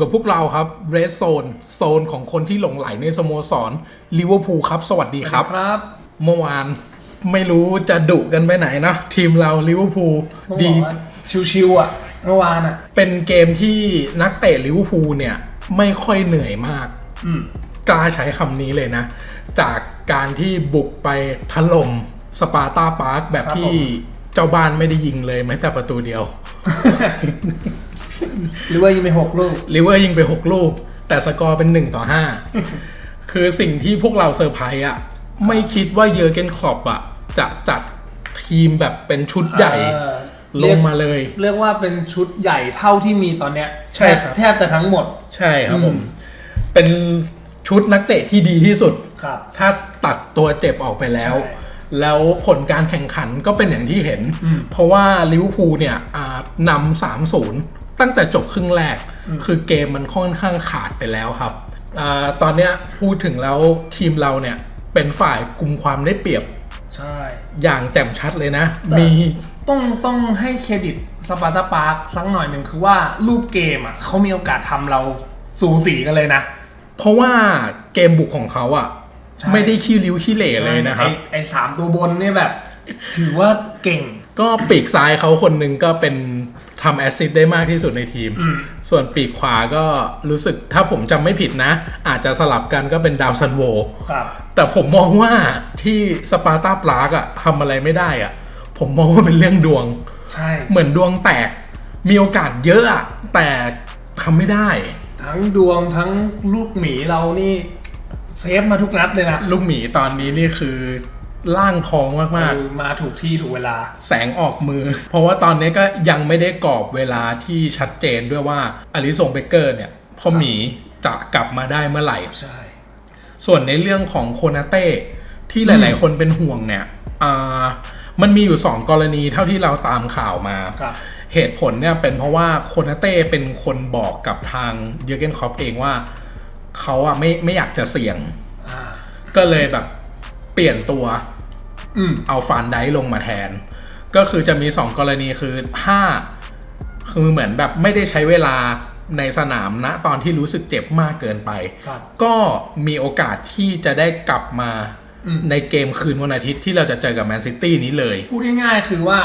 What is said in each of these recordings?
กับพวกเราครับ Red Zone โซนของคนที่หลงไหลในสโมสรลิเวอร์พูลครับ สวัสดีครับ ครับ เมื่อวานไม่รู้จะดุกันไปไหนเนาะทีมเราลิเวอร์พูลต้องบดีอกว่าชิวๆอะเมื่อวานอะ เป็นเกมที่นักเตะลิเวอร์พูลเนี่ย ไม่ค่อยเหนื่อยมากอืมกล้าใช้คำนี้เลยนะ จากการที่บุกไปถล่มสปาร์ตาปาร์คแบบครับที่ผมเจ้าบ้านไม่ได้ยิงเลยแม้แต่ประตูเดียว หรือว่ายิงไปหกลูกลิเวอร์ยิงไป6ลูก แต่สกอร์เป็น1ต่อ5คือสิ่งที่พวกเราเซอร์ไพรส์อะ ไม่คิดว่าเยอร์เกนคลอปอะ จะจัดทีมแบบเป็นชุดใหญ่เออลงมาเลย เรียกว่าเป็นชุดใหญ่เท่าที่มีตอนเนี้ยใช่ครับแทแทบจะทั้งหมด ใช่ครับอืมผม เป็นชุดนักเตะที่ดีที่สุดครับ ถ้าตัดตัวเจ็บออกไปแล้วใช่แล้วผลการแข่งขันก็เป็นอย่างที่เห็นอืมเพราะว่าลิเวอร์พูลเนี่ยอ่านำสามศูนย์ ตั้งแต่จบครึ่งแรก คือเกมมันค่อนข้างขาดไปแล้วครับอาตอนเนี้ยพูดถึงแล้วทีมเราเนี่ยเป็นฝ่ายกลุ่มความได้เปรียบใช่ อย่างแจ่มชัดเลยนะแต่มีต้องต้องให้เครดิตสปาร์ตาปาร์คสักหน่อยหนึ่งคือว่ารูปเกมอะเขามีโอกาสทำเราสูสีกันเลยนะ เพราะว่าเกมบุกของเขาอะใช่ไม่ได้ขี้ริ้วขี้เหร่เลยนะครับไอ้ไอ้สามตัวบนเนี่ยแบบ ถือว่าเก่ง ก็ปีกซ้ายเขาคนหนึ่งก็เป็น ทำแอสซิสต์ได้มากที่สุดในทีมอืมส่วนปีกขวาก็รู้สึกถ้าผมจำไม่ผิดนะ อาจจะสลับกันก็เป็นดาวซันโวครับแต่ผมมองว่าที่สปาร์ตาปลากอะทำอะไรไม่ได้อะผมมองว่าเป็นเรื่องดวง ใช่ เหมือนดวงแตก มีโอกาสเยอะอะแต่ทำไม่ได้ ทั้งดวงทั้งลูกหมีเรานี่เซฟมาทุกนัดเลยนะ ลูกหมีตอนนี้นี่คือ ล่างทองมากเออมาถูกที่ถูกเวลาๆแสงออกมือ เพราะว่าตอนนี้ก็ยังไม่ได้กรอบเวลาที่ชัดเจนด้วยว่าอลิซงเบเกอร์เนี่ยพ่อหมีจะกลับมาได้เมื่อไหร่ ใช่ ส่วนในเรื่องของโคนาเต้ที่หลาย ๆ คนเป็นห่วงเนี่ยอ่ามันมีอยู่ 2 กรณีเท่าที่เราตามข่าวมาครับเหตุผลเนี่ยเป็นเพราะว่าโคนาเต้เป็นคนบอกกับทางเยอร์เกนครอปเองว่า เขาอะไม่ไม่อยากจะเสี่ยงอ่าก็เลยแบบ เปลี่ยนตัวอืมเอาฟานไดลงมาแทน ก็คือจะมี 2 กรณีคือถ้าคือเหมือนแบบไม่ได้ใช้เวลาในสนามนะตอนที่รู้สึกเจ็บมากเกินไปครับก็มีโอกาสที่จะได้กลับมาอืมในเกมคืนวันอาทิตย์ที่เราจะเจอกับแมนซิตี้นี้เลย พูดง่ายๆคือว่า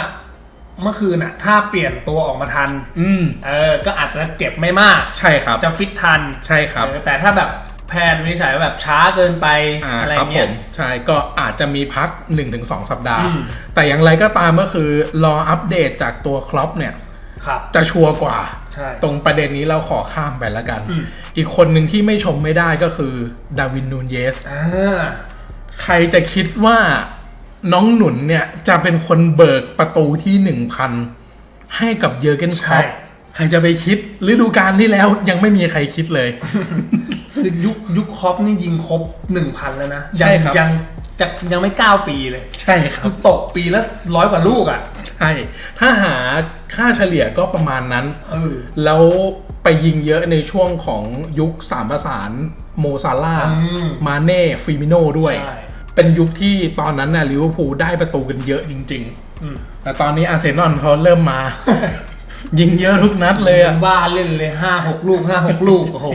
เมื่อคืนอะถ้าเปลี่ยนตัวออกมาทัน อืมเออ ก็อาจจะเจ็บไม่มาก ใช่ครับ จะฟิตทัน ใช่ครับเออแต่ถ้าแบบ แพทย์วินิจฉัยว่าแบบช้าเกินไปอ่าอะไรครับผเงี้ย มใช่ก็อาจจะมีพัก 1-2 สัปดาห์ อืม แต่อย่างไรก็ตามก็คือรออัปเดตจากตัวครอปเนี่ย ครับ จะชัวร์กว่า ใช่ ตรงประเด็นนี้เราขอข้ามไปแล้วกัน อืม อีกคนหนึ่งที่ไม่ชมไม่ได้ก็คือดาวินนูนเยส อ่า ใครจะคิดว่าน้องหนุนเนี่ย จะเป็นคนเบิกประตูที่หนึ่งพันให้กับเยอร์เกนครอป ใครจะไปคิดฤดูกาลที่แล้วยังไม่มีใครคิดเลย คือยุคยุคครอปนี่ยิงครบหนึ่งพันแล้วนะใช่ครับ ยังจะยังไม่เก้าปีเลยใช่ครัคืบอตกปีละร้อยกว่าลูกอะใช่ ถ้าหาค่าเฉลี่ยก็ประมาณนั้น เออ แล้วไปยิงเยอะในช่วงของยุคสามประสานโมซาร่าห์อืม มาเน่ฟิมิโน่ด้วย ใช่ เป็นยุคที่ตอนนั้นน่ะลิเวอร์พูลได้ประตูกันเยอะจริง อืม ๆ แต่ตอนนี้อาร์เซนอลเขาเริ่มมา ยิงเยอะทุกนัดเลยอะว่าเล่นเลยห้าหกลูกห้าหกลูกโอ้โห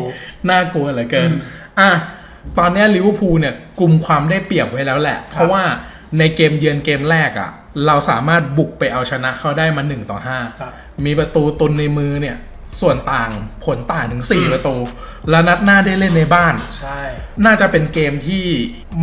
น่ากลัวเหลือเกิน อะตอนเนี้ยลิเวอร์พูลเนี่ยกลุ่มความได้เปรียบไว้แล้วแหละ เพราะว่าในเกมเยือนเกมแรกอะ เราสามารถบุกไปเอาชนะเขาได้มา1ต่อครับ5มีประตูตุนในมือเนี่ย ส่วนต่างผลต่างถึงอืม4ประตู แล้วนัดหน้าได้เล่นในบ้านใช่น่าจะเป็นเกมที่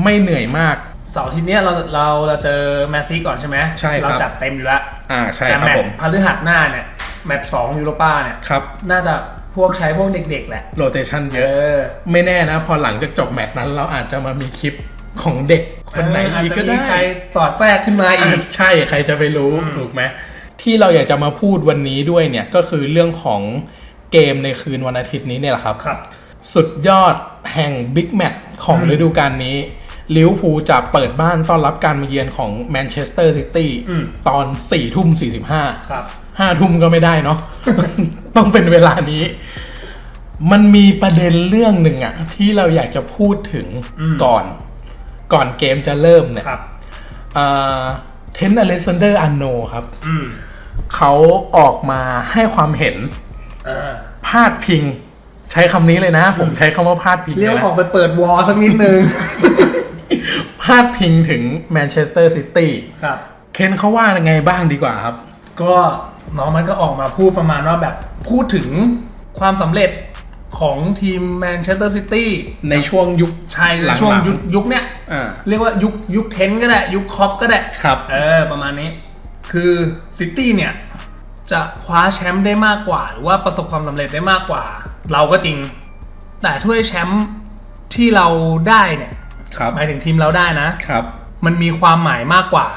ไม่เหนื่อยมากเสาร์อาที่เนี้ยเราเราเราเจอแมนซีก่อนใช่ไหมใช่ครับเราจัดเต็มอยู่แล้วอ่าใช่แต่ครับแมตผช์มพฤหัสหน้าเนี่ย แมตช์สองยูโรป้าเนี่ยครับ น่าจะพวกใช้พวกเด็กๆแหละ โรเตชันเยเออะ อ ไม่แน่นะ พอหลังจากจบแมตช์นั้นเราอาจจะมามีคลิปของเด็กคนไหนเอาจอีกจะก็มีได้ใครสอดแทรกขึ้นมาอีก ใช่ใครจะไปรู้ถูกไหมที่เราอยากจะมาพูดวันนี้ด้วยเนี่ย ก็คือเรื่องของเกมในคืนวันอาทิตย์นี้เนี่ยแหละครับ ครับ สุดยอดแห่งบิ๊กแมตช์ของอืมฤดูกาลนี้ลิเวอร์พูลจะเปิดบ้านต้อนรับการมาเยือนของแมนเชสเตอร์ซิตี้อืม ตอน4ี่ทุ่มสี่สิบห้าครับ ห้าทุ่มก็ไม่ได้เนาะ ต้องเป็นเวลานี้ มันมีประเด็นเรื่องหนึ่งอะที่เราอยากจะพูดถึงอืมก่อน ก่อนเกมจะเริ่มเนี่ยครับเทนอเลซันเดอร์อันโนครับอืมเขาออกมาให้ความเห็นอ่าพาดพิง ใช้คำนี้เลยนะ ผมใช้คำว่าพาดพิงเรียกเลยว่านะออกไปเปิดวอลสักนิดนึงพาดพิงถึงแมนเชสเตอร์ซิตี้ครับ เคนเขาว่ายังไงบ้างดีกว่าครับ ก็ น้องมันก็ออกมาพูดประมาณว่าแบบพูดถึงความสำเร็จของทีมแมนเชสเตอร์ซิตี้ในช่วงยุคใช่ในหลังๆช่วงยุคยุคเนี้ยอ่าเรียกว่ายุคยุคเทนก็ได้ ยุคคอปก็ได้ ครับ เออ ประมาณนี้ คือซิตี้เนี่ย จะคว้าแชมป์ได้มากกว่า หรือว่าประสบความสำเร็จได้มากกว่า เราก็จริง แต่ถ้วยแชมป์ที่เราได้เนี่ยครับหมายถึงทีมเราได้นะครับ มันมีความหมายมากกว่า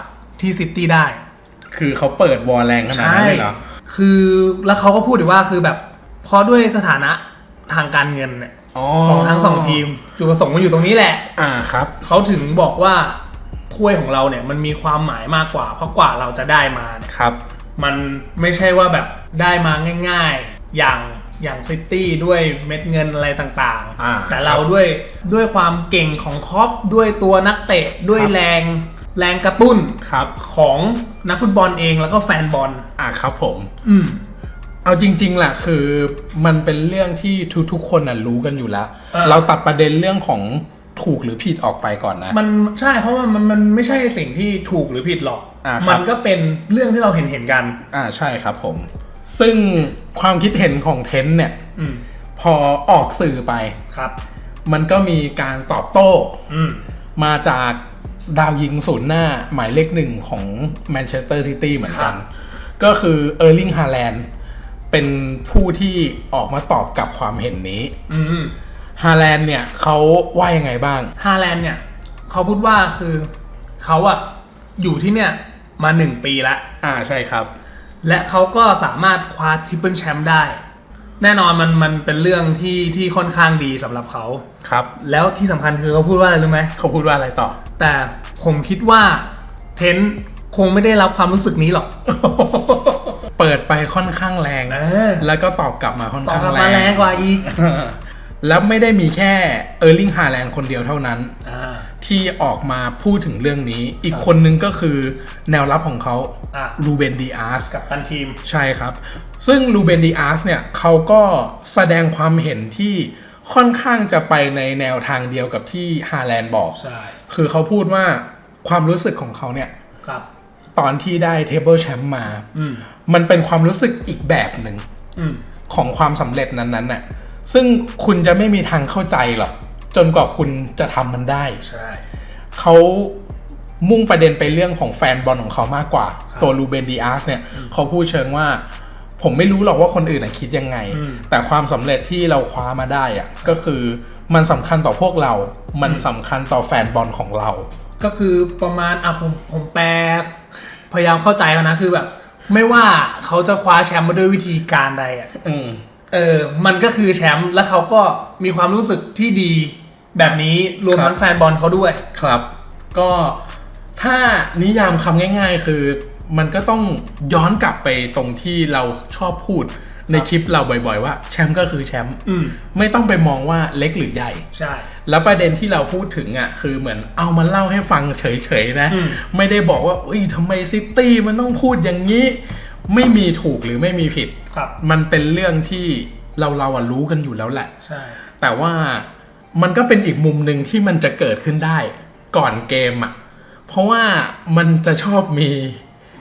ที่ซิตี้ได้ คือเขาเปิดวอลแรงขนาดนั้นเลยเหรอ คือแล้วเขาก็พูดถึงว่าคือแบบเพราะด้วยสถานะทางการเงินเนี่ยอ๋อของทั้งสองทีม จุดประสงค์มันอยู่ตรงนี้แหละ อ่าครับ เขาถึงบอกว่าถ้วยของเราเนี่ยมันมีความหมายมากกว่า เพราะกว่าเราจะได้มาเนี่ยครับ มันไม่ใช่ว่าแบบได้มาง่าย ๆ อย่างอย่างซิตี้ด้วยเม็ดเงินอะไรต่างอ่าๆแต่เราด้วยด้วยความเก่งของครอปด้วยตัวนักเตะด้วยครับแรง แรงกระตุ้นครับของนักฟุตบอลเองแล้วก็แฟนบอลอ่าครับผม อืมเอาจริง ๆแหละคือมันเป็นเรื่องที่ทุกๆคนน่ะรู้กันอยู่แล้วเออเราตัดประเด็นเรื่องของถูกหรือผิดออกไปก่อนนะ มันใช่เพราะว่ามันมันไม่ใช่สิ่งที่ถูกหรือผิดหรอกอ่าครับมันก็เป็นเรื่องที่เราเห็นเห็นๆกัน อ่าใช่ครับผม ซึ่งความคิดเห็นของเทนต์เนี่ยอืมพอออกสื่อไปครับ มันก็มีการตอบโต้อืมมาจาก ดาวยิงศูนย์หน้าหมายเลขหนึ่งของแมนเชสเตอร์ซิตี้เหมือนกัน ก็คือเออร์ลิงฮาแลนด์เป็นผู้ที่ออกมาตอบกลับความเห็นนี้อืมฮาแลนด์เนี่ยเขาว่ายังไงบ้างฮาแลนด์เนี่ยเขาพูดว่าคือเขาอะอยู่ที่เนี่ยมาหนึ่งปีแล้วอ่าใช่ครับ และเขาก็สามารถคว้าทริปเปิลแชมป์ได้ แน่นอนมันมันเป็นเรื่องที่ที่ค่อนข้างดีสำหรับเขา ครับ แล้วที่สำคัญคือเขาพูดว่าอะไรรู้ไหม เขาพูดว่าอะไรต่อ แต่ผมคิดว่าเทนต์คงไม่ได้รับความรู้สึกนี้หรอก เปิดไปค่อนข้างแรงเออ แล้วก็ตอบกลับมาค่อนต่อข้างกลับแรมาแรงงกว่าอีกแล้วไม่ได้มีแค่เออร์ลิงฮาแลนด์คนเดียวเท่านั้น อ่า ที่ออกมาพูดถึงเรื่องนี้ อีกคนนึงก็คือแนวรับของเขาอะ ลูเบนดีอาร์ส กับตันทีม ใช่ครับ ซึ่งลูเบนดีอาร์สเนี่ยเขาก็แสดงความเห็นที่ค่อนข้างจะไปในแนวทางเดียวกับที่ฮาแลนด์บอก ใช่ คือเขาพูดว่าความรู้สึกของเขาเนี่ย ครับ ตอนที่ได้เทเบิลแชมป์มา อืม มันเป็นความรู้สึกอีกแบบหนึ่งอืม ของความสำเร็จนั้นๆน่ะซึ่งคุณจะไม่มีทางเข้าใจหรอก จนกว่าคุณจะทำมันได้ ใช่ เขามุ่งประเด็นไปเรื่องของแฟนบอลของเขามากกว่าครับตัวลูเบนดีอาร์สเนี่ยเขาพูดเชิงว่า ผมไม่รู้หรอกว่าคนอื่นน่ะคิดยังไงอืมแต่ความสำเร็จที่เราคว้ามาได้อะก็คือมันสำคัญต่อพวกเรา มันสำคัญต่อแฟนบอลของเรา ก็คือประมาณอะผมผมแปลพยายามเข้าใจเขานะคือแบบ ไม่ว่าเขาจะคว้าแชมป์มาด้วยวิธีการใดอะอืมเออ มันก็คือแชมป์แล้วเขาก็มีความรู้สึกที่ดี แบบนี้รวมครับทั้งแฟนบอลเขาด้วยครับ ก็ถ้านิยามคำง่าย ๆ คือมันก็ต้องย้อนกลับไปตรงที่เราชอบพูดในคลิปเราบ่อยๆว่าแชมป์ก็คือแชมป์อืมไม่ต้องไปมองว่าเล็กหรือใหญ่ใช่ แล้วประเด็นที่เราพูดถึงอะคือเหมือนเอามาเล่าให้ฟังเฉยๆนะอืมไม่ได้บอกว่าอุ้ยทำไมซิตี้มันต้องพูดอย่างนี้ ไม่มีถูกหรือไม่มีผิดครับ มันเป็นเรื่องที่เราเราอะรู้กันอยู่แล้วแหละ ใช่ แต่ว่า มันก็เป็นอีกมุมหนึ่งที่มันจะเกิดขึ้นได้ก่อนเกมอะ เพราะว่ามันจะชอบมี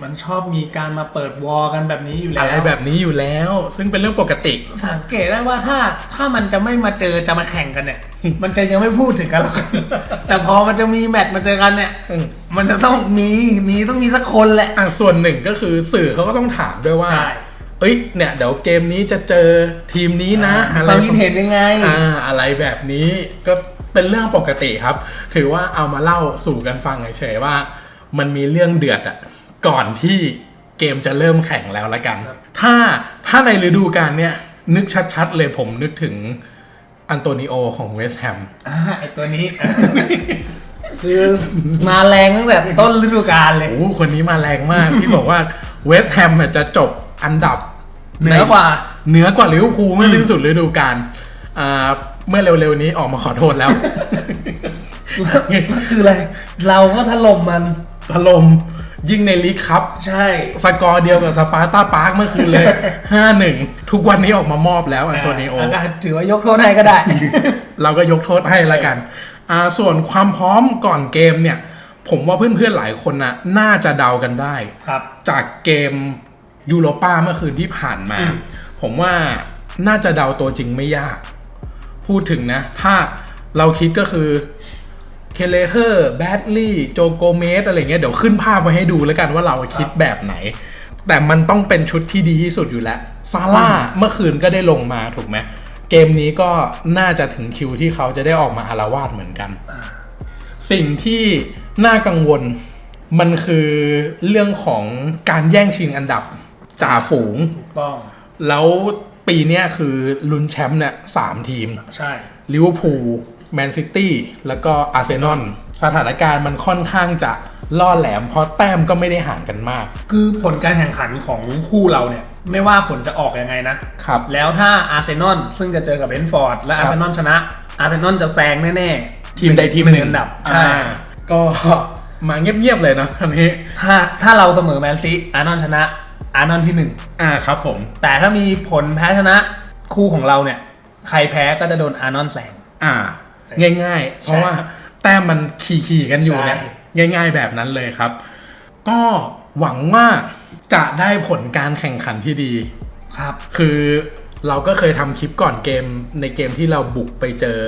มันชอบมีการมาเปิดวอลกันแบบนี้อยู่แล้วอะไรแบบนี้อยู่แล้ว ซึ่งเป็นเรื่องปกติ สังเกตได้ว่าถ้าถ้ามันจะไม่มาเจอจะมาแข่งกันเนี่ย มันจะยังไม่พูดถึงกันหรอกแต่พอมันจะมีแมตช์มาเจอกันเนี่ยอืมมันจะต้องมีมีต้องมีสักคนแหละอะส่วนหนึ่งก็คือสื่อเขาก็ต้องถามด้วยว่าใช่ เอ้ยเนี่ยเดี๋ยวเกมนี้จะเจอทีมนี้นะอะไรความคิดเห็นยังไงอ่าอะไรแบบนี้ก็เป็นเรื่องปกติครับ ถือว่าเอามาเล่าสู่กันฟังเฉยๆว่า มันมีเรื่องเดือดอะก่อนที่เกมจะเริ่มแข่งแล้วละกันครับถ้าถ้าในฤดูกาลเนี่ยนึกชัดๆเลยผมนึกถึงอันโตนิโอของเวสต์แฮมอ่าไอตัวนี้ คือมาแรงตั้งแต่ต้นฤดูกาลเลย โอ้โหคนนี้มาแรงมากที่บอกว่าเวสต์แฮมเนี่ยจะจบอันดับ เหนือกว่าเหนือกว่าลิเวอร์พูลเมื่อสิ้นสุดฤดูกาลอ่าเมื่อเร็วๆนี้ออกมาขอโทษแล้ว คืออะไร เราก็ถล่มมันถล่มยิ่งในลีกครับ ใช่ สกอร์เดียวกับสปาร์ตาปาร์คเมื่อคืนเลย 5-1 ทุกวันนี้ออกมามอบแล้วอันโตนิโอาก็ถือว่ายกโทษให้ก็ได้ เราก็ยกโทษให้ละกันอ่าส่วนความพร้อมก่อนเกมเนี่ย ผมว่าเพื่อนๆหลายคนนะน่าจะเดากันได้ครับจากเกม ยูโรป้าเมื่อคืนที่ผ่านมาอืมผมว่าน่าจะเดาตัวจริงไม่ยาก พูดถึงนะ ถ้าเราคิดก็คือเคเลเฮอร์แบดลี่โจโกเมสอะไรเงี้ยเดี๋ยวขึ้นภาพไว้ให้ดูแล้วกันว่าเราคิดแบบไหน แต่มันต้องเป็นชุดที่ดีที่สุดอยู่แล้วซาร่าเมื่อคืนก็ได้ลงมาถูกไหมเกมนี้ก็น่าจะถึงคิวที่เขาจะได้ออกมาอารวาสเหมือนกัน สิ่งที่น่ากังวลมันคือเรื่องของการแย่งชิงอันดับ จ่าฝูง ถูกต้อง แล้วปีเนี้ยคือลุ้นแชมป์เนี่ยสามทีม ใช่ ลิเวอร์พูลแมนซิตี้แล้วก็อาร์เซนอลสถานการณ์มันค่อนข้างจะล่อแหลม เพราะแต้มก็ไม่ได้ห่างกันมาก คือผลการแข่งขันของคู่เราเนี่ย ไม่ว่าผลจะออกยังไงนะ ครับ แล้วถ้าอาร์เซนอลซึ่งจะเจอกับเบนฟอร์ด และครับอาร์เซนอลชนะ อาร์เซนอลจะแซงแน่ๆทีมใดทีมหนึ่งอันดับอ่าใช่ก็มาเงียบๆเลยนะอันนี้ ถ้าถ้าเราเสมอแมนซีอาร์นอลชนะ อาร์นอลที่หนึ่งอ่าครับผม แต่ถ้ามีผลแพ้ชนะคู่ของเราเนี่ย ใครแพ้ก็จะโดนอาร์นอลแซงอ่า ง่ายๆ เพราะว่าแต้มมันขี่ๆกันอยู่เนี่ยใช่ง่าย ๆ แบบนั้นเลยครับ ก็หวังว่าจะได้ผลการแข่งขันที่ดีครับ คือเราก็เคยทำคลิปก่อนเกมในเกมที่เราบุกไปเจอ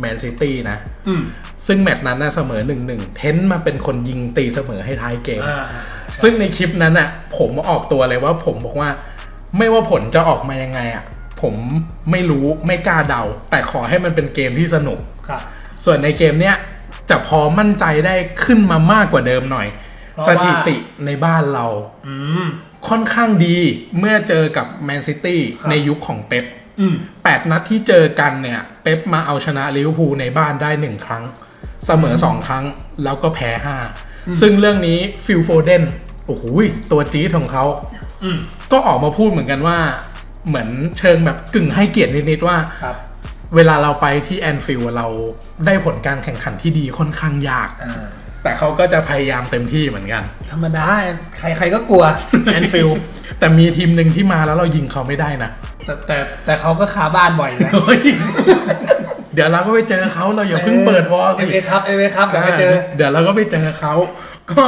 แมนซิตี้นะอืมซึ่งแมตช์นั้นน่ะเสมอหนึ่งหนึ่งเทนต์มาเป็นคนยิงตีเสมอให้ท้ายเกมอ่า ซึ่งในคลิปนั้นอะ ผมออกตัวเลยว่าผมบอกว่า ไม่ว่าผลจะออกมายังไงอะ ผมไม่รู้ไม่กล้าเดา แต่ขอให้มันเป็นเกมที่สนุก ครับ ส่วนในเกมเนี้ยจะพอมั่นใจได้ขึ้นมามากกว่าเดิมหน่อย เพราะสว่า ถิติในบ้านเรา อืม ค่อนข้างดีเมื่อเจอกับแมนซิตี้ครับ ในยุคของเป๊ปอืม แปดนัดที่เจอกันเนี่ย เป๊ปมาเอาชนะลิเวอร์พูลในบ้านได้หนึ่งครั้ง เสมอสองครั้งแล้วก็แพ้ห้าซึ่งเรื่องนี้ฟิลโฟเดน โอ้โหยตัวจี๊ดของเขาอืมก็ออกมาพูดเหมือนกันว่า เหมือนเชิงแบบกึ่งให้เกียรตินิดๆว่าครับเวลาเราไปที่แอนฟิลด์เราได้ผลการแข่งขันที่ดีค่อนข้างยากอ่าแต่เขาก็จะพยายามเต็มที่เหมือนกัน ธรรมดาใครใครก็กลัวแอนฟิลแต่มีทีมหนึ่งที่มาแล้วเรายิงเขาไม่ได้นะ แต่แต่แต่เขาก็คาบ้านบ่อยนะเฮ้ยเดี๋ยวเราก็ไปเจอเขาเราอย่าเพิ่งเปิดวอลเอสิเอครับเอเอครับเดี๋ยวไปเจอเดี๋ยวเราก็ไปเจอเขาก็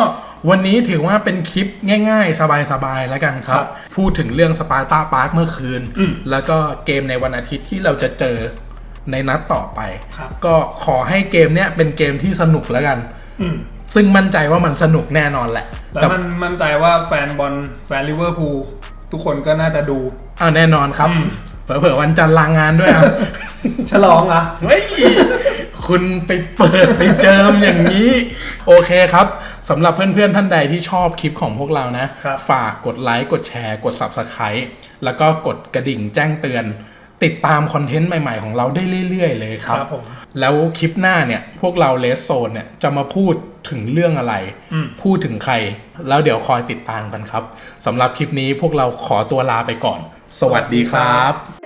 วันนี้ถือว่าเป็นคลิปง่ายๆ สบายๆ แล้วกันครัครับบพูดถึงเรื่องสปาร์ตาปาร์คเมื่อคืนอืมแล้วก็เกมในวันอาทิตย์ที่เราจะเจอในนัดต่อไปครับก็ขอให้เกมเนี้ยเป็นเกมที่สนุกแล้วกันอืมซึ่งมั่นใจว่ามันสนุกแน่นอนแหละแล้วแต่มันมั่นใจว่าแฟนบอลแฟนลิเวอร์พูลทุกคนก็น่าจะดูเอาแน่นอนครับอืมเผื่อๆวันจันทร์ลางงานด้วยอะฉลองเหรอะเฮ้ย คุณไปเปิดไปเจิมอย่างนี้ โอเคครับสำหรับเพื่อนๆท่านใดที่ชอบคลิปของพวกเรานะครับฝากกดไลค์กดแชร์กด Subscribe แล้วก็กดกระดิ่งแจ้งเตือน ติดตามคอนเทนต์ใหม่ๆของเราได้เรื่อยๆเลยครับครับผมแล้วคลิปหน้าเนี่ย พวกเราเลสโซนเนี่ยจะมาพูดถึงเรื่องอะไรอืมพูดถึงใคร แล้วเดี๋ยวคอยติดตามกันครับสำหรับคลิปนี้พวกเราขอตัวลาไปก่อน สวัสดีครับ